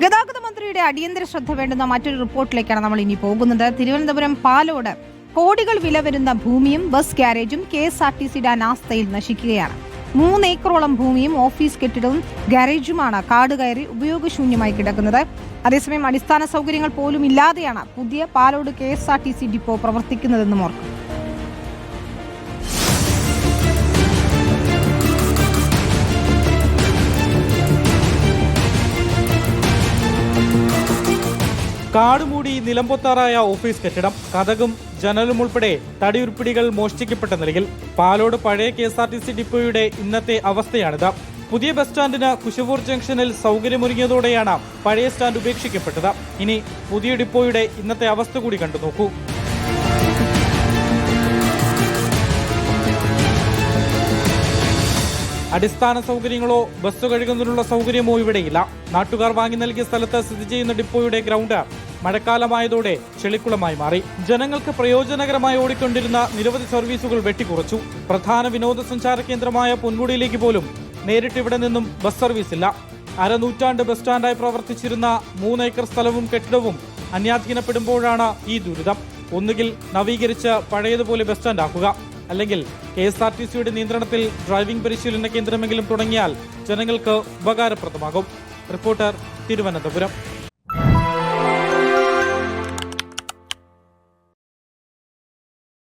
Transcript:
ഗതാഗത മന്ത്രിയുടെ അടിയന്തര ശ്രദ്ധ വേണ്ടുന്ന മറ്റൊരു റിപ്പോർട്ടിലേക്കാണ് നമ്മൾ ഇനി പോകുന്നത്. തിരുവനന്തപുരം പാലോട് കോടികൾ വില വരുന്ന ഭൂമിയും ബസ് ഗ്യാരേജും കെ എസ് ആർ ടി സിയുടെ അനാസ്ഥയിൽ നശിക്കുകയാണ്. മൂന്ന് ഏക്കറോളം ഭൂമിയും ഓഫീസ് കെട്ടിടവും ഗാരേജുമാണ് കാട് കയറി ഉപയോഗശൂന്യമായി കിടക്കുന്നത്. അതേസമയം അടിസ്ഥാന സൗകര്യങ്ങൾ പോലും ഇല്ലാതെയാണ് പുതിയ Palode K S R T C depot പ്രവർത്തിക്കുന്നതെന്നും ഓർക്കും. കാടുമൂടി നിലമ്പൊത്താറായ ഓഫീസ് കെട്ടിടം കഥകും ജനലും ഉൾപ്പെടെ തടിയുരുപ്പിടികൾ മോഷ്ടിക്കപ്പെട്ട നിലയിൽ പാലോട് പഴയ K S R T C ഡിപ്പോയുടെ ഇന്നത്തെ അവസ്ഥയാണിത്. പുതിയ ബസ് സ്റ്റാൻഡിന് കുശവൂർ ജംഗ്ഷനിൽ സൗകര്യമൊരുങ്ങിയതോടെയാണ് പഴയ സ്റ്റാൻഡ് ഉപേക്ഷിക്കപ്പെട്ടത്. ഇനി പുതിയ ഡിപ്പോയുടെ ഇന്നത്തെ അവസ്ഥ കൂടി കണ്ടു നോക്കൂ. അടിസ്ഥാന സൗകര്യങ്ങളോ ബസ് കഴുകുന്നതിനുള്ള സൗകര്യമോ ഇവിടെയില്ല. നാട്ടുകാർ വാങ്ങി നൽകിയ സ്ഥലത്ത് സ്ഥിതി ചെയ്യുന്ന ഡിപ്പോയുടെ ഗ്രൗണ്ട് മഴക്കാലമായതോടെ ചെളിക്കുളമായി മാറി. ജനങ്ങൾക്ക് പ്രയോജനകരമായി ഓടിക്കൊണ്ടിരുന്ന നിരവധി സർവീസുകൾ വെട്ടിക്കുറച്ചു. പ്രധാന വിനോദസഞ്ചാര കേന്ദ്രമായ പൊന്മുടിയിലേക്ക് പോലും നേരിട്ട് ഇവിടെ നിന്നും ബസ് സർവീസ് ഇല്ല. അരനൂറ്റാണ്ട് ബസ് സ്റ്റാൻഡായി പ്രവർത്തിച്ചിരുന്ന മൂന്നേക്കർ സ്ഥലവും കെട്ടിടവും അന്യാധീനപ്പെടുമ്പോഴാണ് ഈ ദുരിതം. ഒന്നുകിൽ നവീകരിച്ച് പഴയതുപോലെ ബസ് സ്റ്റാൻഡ് ആക്കുക. അല്ലെങ്കിൽ കെ എസ് ആർ ടി സിയുടെ നിയന്ത്രണത്തിൽ ഡ്രൈവിംഗ് പരിശീലന കേന്ദ്രമെങ്കിലും തുടങ്ങിയാൽ ജനങ്ങൾക്ക് ഉപകാരപ്രദമാകും. റിപ്പോർട്ടർ തിരുവനന്തപുരം.